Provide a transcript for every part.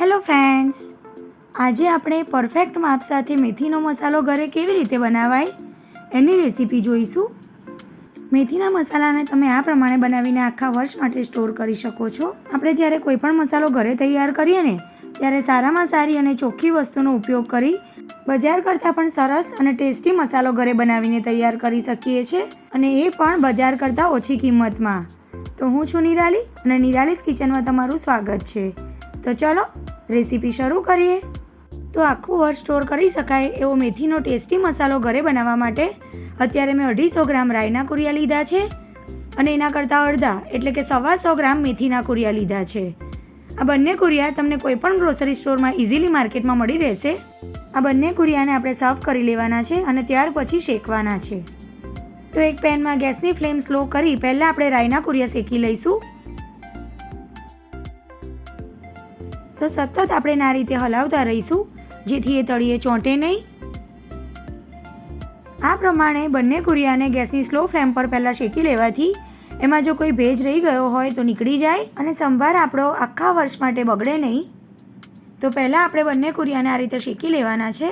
Hello friends, આજે આપણે perfect માપ સાથે મેથીનો મસાલો ઘરે કેવી રીતે બનાવાય એની રેસીપી જોઈશું. મેથીના મસાલાને તમે આ પ્રમાણે બનાવીને આખા વર્ષ માટે સ્ટોર કરી શકો છો. આપણે જ્યારે કોઈ પણ મસાલો ઘરે તૈયાર કરીએ ને, ત્યારે સારામાં સારી અને ચોખ્ખી વસ્તુનો ઉપયોગ કરી બજાર કરતાં પણ સરસ અને ટેસ્ટી મસાલો ઘરે બનાવીને તૈયાર કરી શકીએ છીએ અને એ પણ બજાર કરતાં ઓછી કિંમતમાં. તો હું છું નિરાલી અને નિરાલીસ કિચનમાં તમારું સ્વાગત છે. તો ચલો, રેસીપી શરૂ કરીએ. તો આખું વર્ષ સ્ટોર કરી શકાય એવો મેથીનો ટેસ્ટી મસાલો ઘરે બનાવવા માટે અત્યારે મેં અઢીસો ગ્રામ રાઈના કુરિયા લીધા છે અને એના કરતાં અડધા, એટલે કે સવા સો ગ્રામ મેથીના કુરિયા લીધા છે. આ બંને કુરિયા તમને કોઈપણ ગ્રોસરી સ્ટોરમાં ઇઝીલી માર્કેટમાં મળી રહેશે. આ બંને કુરિયાને આપણે સાફ કરી લેવાના છે અને ત્યાર પછી શેકવાના છે. તો એક પેનમાં ગેસની ફ્લેમ સ્લો કરી પહેલાં આપણે રાઈના કુરિયા શેકી લઈશું. તો સતત આપણે આ રીતે હલાવતા રહીશું, જેથી એ તળીએ ચોંટે નહીં. આ પ્રમાણે બંને કુરિયાને ગેસની સ્લો ફ્લેમ પર પહેલાં શેકી લેવાથી એમાં જો કોઈ ભેજ રહી ગયો હોય તો નીકળી જાય અને સંભાર આપણો આખા વર્ષ માટે બગડે નહીં. તો પહેલાં આપણે બંને કુરિયાને આ રીતે શેકી લેવાના છે.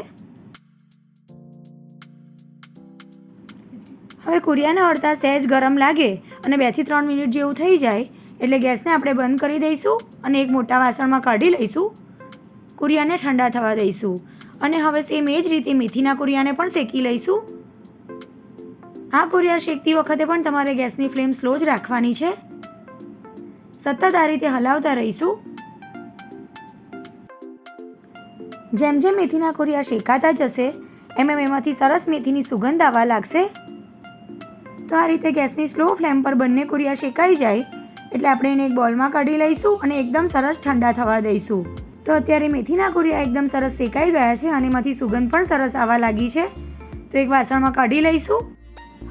હવે કુરિયાને અડતા સહેજ ગરમ લાગે અને બેથી ત્રણ મિનિટ જેવું થઈ જાય એટલે ગેસને આપણે બંધ કરી દઈશું અને એક મોટા વાસણમાં કાઢી લઈશું. કુરિયાને ઠંડા થવા દઈશું. અને હવે સેમ એ જ રીતે મેથીના કુરિયાને પણ શેકી લઈશું. આ કુરિયા શેકતી વખતે પણ તમારે ગેસની ફ્લેમ સ્લો જ રાખવાની છે. સતત આ રીતે હલાવતા રહીશું. જેમ જેમ મેથીના કુરિયા શેકાતા જશે, એમ એમ એમાંથી સરસ મેથીની સુગંધ આવવા લાગશે. તો આ રીતે ગેસની સ્લો ફ્લેમ પર બંને કુરિયા શેકાઈ જાય એટલે આપણે એને એક બોલમાં કાઢી લઈશું અને એકદમ સરસ ઠંડા થવા દઈશું. તો અત્યારે મેથીના કુરિયા એકદમ સરસ શેકાઈ ગયા છે અને એમાંથી સુગંધ પણ સરસ આવવા લાગી છે. તો એક વાસણમાં કાઢી લઈશું.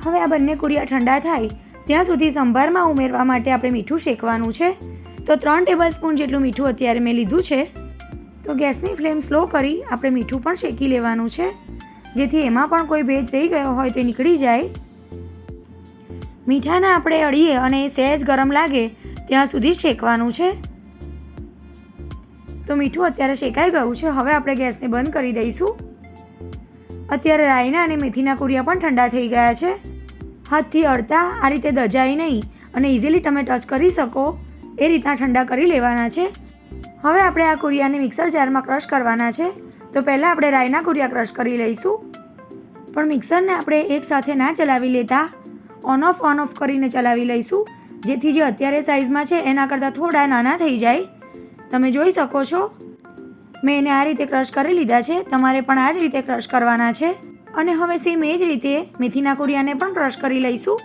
હવે આ બંને કુરિયા ઠંડા થાય, ત્યાં સુધી સંભારમાં ઉમેરવા માટે આપણે મીઠું શેકવાનું છે. તો ત્રણ ટેબલ સ્પૂન જેટલું મીઠું અત્યારે મેં લીધું છે. તો ગેસની ફ્લેમ સ્લો કરી આપણે મીઠું પણ શેકી લેવાનું છે. જેથી એમાં પણ કોઈ ભેજ રહી ગયો હોય તો નીકળી જાય. મીઠાને આપણે અડીએ અને એ સહેજ ગરમ લાગે, ત્યાં સુધી શેકવાનું છે. તો મીઠું અત્યારે શેકાઈ ગયું છે, હવે આપણે ગેસને બંધ કરી દઈશું. અત્યારે રાઈના અને મેથીના કુરિયા પણ ઠંડા થઈ ગયા છે. હાથથી અડતા આ રીતે દજાય નહીં અને ઇઝીલી તમે ટચ કરી શકો, એ રીતના ઠંડા કરી લેવાના છે. હવે આપણે આ કુરિયાને મિક્સર જારમાં ક્રશ કરવાના છે. તો પહેલાં આપણે રાઈના કુરિયા ક્રશ કરી લઈશું. પણ મિક્સરને આપણે એકસાથે ના ચલાવી લેતા ઓન ઓફ ઓન ઓફ કરીને ચલાવી લઈશું. જેથી જે અત્યારે સાઇઝમાં છે, એના કરતાં થોડા નાના થઈ જાય. તમે જોઈ શકો છો. મેં એને આ રીતે ક્રશ કરી લીધા છે. તમારે પણ આ જ રીતે ક્રશ કરવાના છે. અને હવે સેમ એ જ રીતે મેથીના કુરિયાને પણ ક્રશ કરી લઈશું.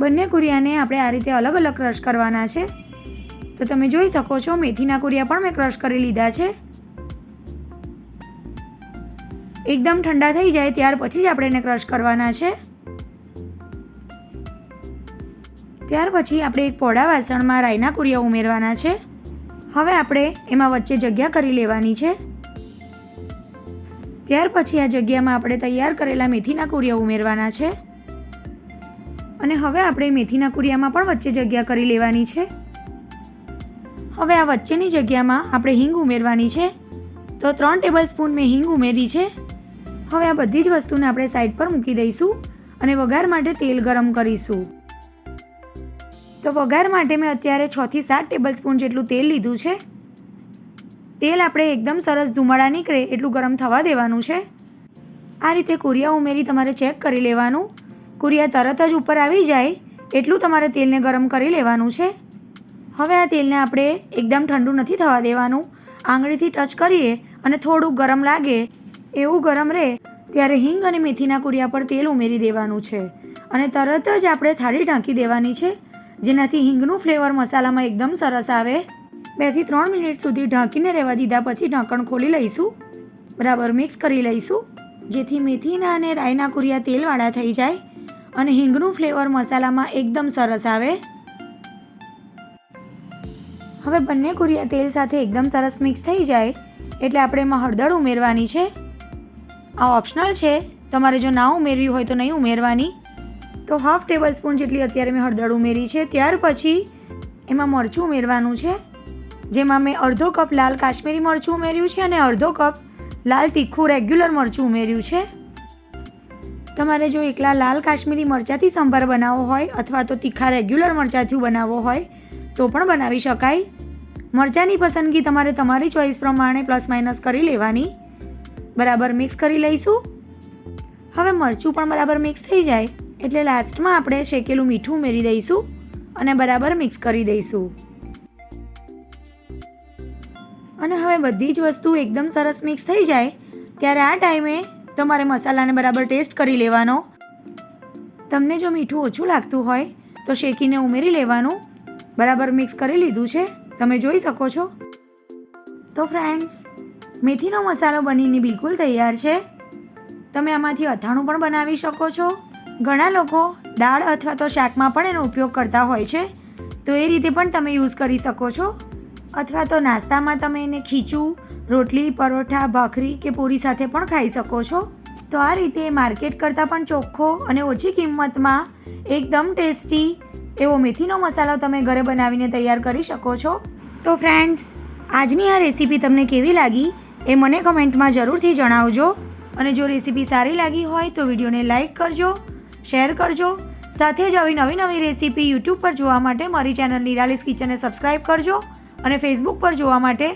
બંને કુરિયાને આપણે આ રીતે અલગ અલગ ક્રશ કરવાના છે. તો તમે જોઈ શકો છો, મેથીના કુરિયા પણ મેં ક્રશ કરી લીધા છે. એકદમ ઠંડા થઈ જાય ત્યાર પછી જ આપણે એને ક્રશ કરવાના છે. ત્યાર પછી આપણે એક પોડા વાસણમાં રાઈના કુરિયા ઉમેરવાના છે. હવે આપણે એમાં વચ્ચે જગ્યા કરી લેવાની છે. ત્યાર પછી આ જગ્યામાં આપણે તૈયાર કરેલા મેથીના કુરિયા ઉમેરવાના છે. અને હવે આપણે મેથીના કુરિયામાં પણ વચ્ચે જગ્યા કરી લેવાની છે. હવે આ વચ્ચેની જગ્યામાં આપણે હિંગ ઉમેરવાની છે. તો ત્રણ ટેબલ સ્પૂન મેં હિંગ ઉમેરી છે. હવે આ બધી જ વસ્તુને આપણે સાઈડ પર મૂકી દઈશું અને વઘાર માટે તેલ ગરમ કરીશું. તો વઘાર માટે મેં અત્યારે છથી સાત ટેબલ સ્પૂન જેટલું તેલ લીધું છે. તેલ આપણે એકદમ સરસ ધુમાડા નીકળે એટલું ગરમ થવા દેવાનું છે. આ રીતે કુરિયા ઉમેરી તમારે ચેક કરી લેવાનું. કુરિયા તરત જ ઉપર આવી જાય એટલું તમારે તેલને ગરમ કરી લેવાનું છે. હવે આ તેલને આપણે એકદમ ઠંડુ નથી થવા દેવાનું. આંગળીથી ટચ કરીએ અને થોડું ગરમ લાગે એવું ગરમ રહે ત્યારે હિંગ અને મેથીના કુરિયા પર તેલ ઉમેરી દેવાનું છે. અને તરત જ આપણે થાળી ઢાંકી દેવાની છે. જેનાથી હિંગનું ફ્લેવર મસાલામાં એકદમ સરસ આવે. બેથી ત્રણ મિનિટ સુધી ઢાંકીને રહેવા દીધા પછી ઢાંકણ ખોલી લઈશું. બરાબર મિક્સ કરી લઈશું. જેથી મેથીના અને રાઈના કુરિયા તેલવાળા થઈ જાય અને હિંગનું ફ્લેવર મસાલામાં એકદમ સરસ આવે. હવે બંને કુરિયા તેલ સાથે એકદમ સરસ મિક્સ થઈ જાય એટલે આપણે એમાં હળદર ઉમેરવાની છે. આ ઓપ્શનલ છે. તમારે જો ના ઉમેરવી હોય તો નહીં ઉમેરવાની. તો હાફ ટેબલ સ્પૂન જેટલી અત્યારે મેં હળદર ઉમેરી છે. ત્યાર પછી એમાં મરચું ઉમેરવાનું છે. જેમાં મેં અડધો કપ લાલ કાશ્મીરી મરચું ઉમેર્યું છે અને અડધો કપ લાલ તીખું રેગ્યુલર મરચું ઉમેર્યું છે. તમારે જો એકલા લાલ કાશ્મીરી મરચાંથી સંભાર બનાવવો હોય અથવા તો તીખા રેગ્યુલર મરચાંથી બનાવવો હોય, તો પણ બનાવી શકાય. મરચાંની પસંદગી તમારે તમારી ચોઈસ પ્રમાણે પ્લસ માઇનસ કરી લેવાની. બરાબર મિક્સ કરી લઈશું. હવે મરચું પણ બરાબર મિક્સ થઈ જાય. એટલે લાસ્ટમાં આપણે શેકેલું મીઠું ઉમેરી દઈશું અને બરાબર મિક્સ કરી દઈશું. અને હવે બધી જ વસ્તુ એકદમ સરસ મિક્સ થઈ જાય, ત્યારે આ ટાઈમે તમારે મસાલાને બરાબર ટેસ્ટ કરી લેવાનો. તમને જો મીઠું ઓછું લાગતું હોય, તો શેકીને ઉમેરી લેવાનું. બરાબર મિક્સ કરી લીધું છે, તમે જોઈ શકો છો. તો ફ્રેન્ડ્સ મેથીનો મસાલો બનીને બિલકુલ તૈયાર છે. તમે આમાંથી અથાણું પણ બનાવી શકો છો. ઘણા લોકો દાળ અથવા તો શાકમાં પણ એનો ઉપયોગ કરતા હોય છે. તો એ રીતે પણ તમે યુઝ કરી શકો છો. અથવા તો નાસ્તામાં તમે એને ખીચું, રોટલી, પરોઠા, ભાખરી કે પૂરી સાથે પણ ખાઈ શકો છો. તો આ રીતે માર્કેટ કરતાં પણ ચોખ્ખો અને ઓછી કિંમતમાં એકદમ ટેસ્ટી એવો મેથીનો મસાલો તમે ઘરે બનાવીને તૈયાર કરી શકો છો. તો ફ્રેન્ડ્સ, આજની આ રેસીપી તમને કેવી લાગી એ મને કમેન્ટમાં જરૂરથી જણાવજો. અને જો રેસીપી સારી લાગી હોય તો વિડીયોને લાઇક કરજો શેર કરજો. સાથે જ આવી નવી નવી રેસીપી યુટ્યુબ પર જોવા માટે મારી ચેનલ નિરાલીસ કિચનને સબસ્ક્રાઈબ કરજો અને ફેસબુક પર જોવા માટે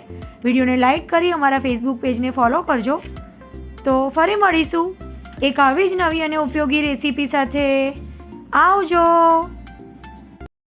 વિડીયોને લાઇક કરી અમારા ફેસબુક પેજને ફોલો કરજો. તો ફરી મળીશું એક આવી જ નવી અને ઉપયોગી રેસીપી સાથે. આવજો.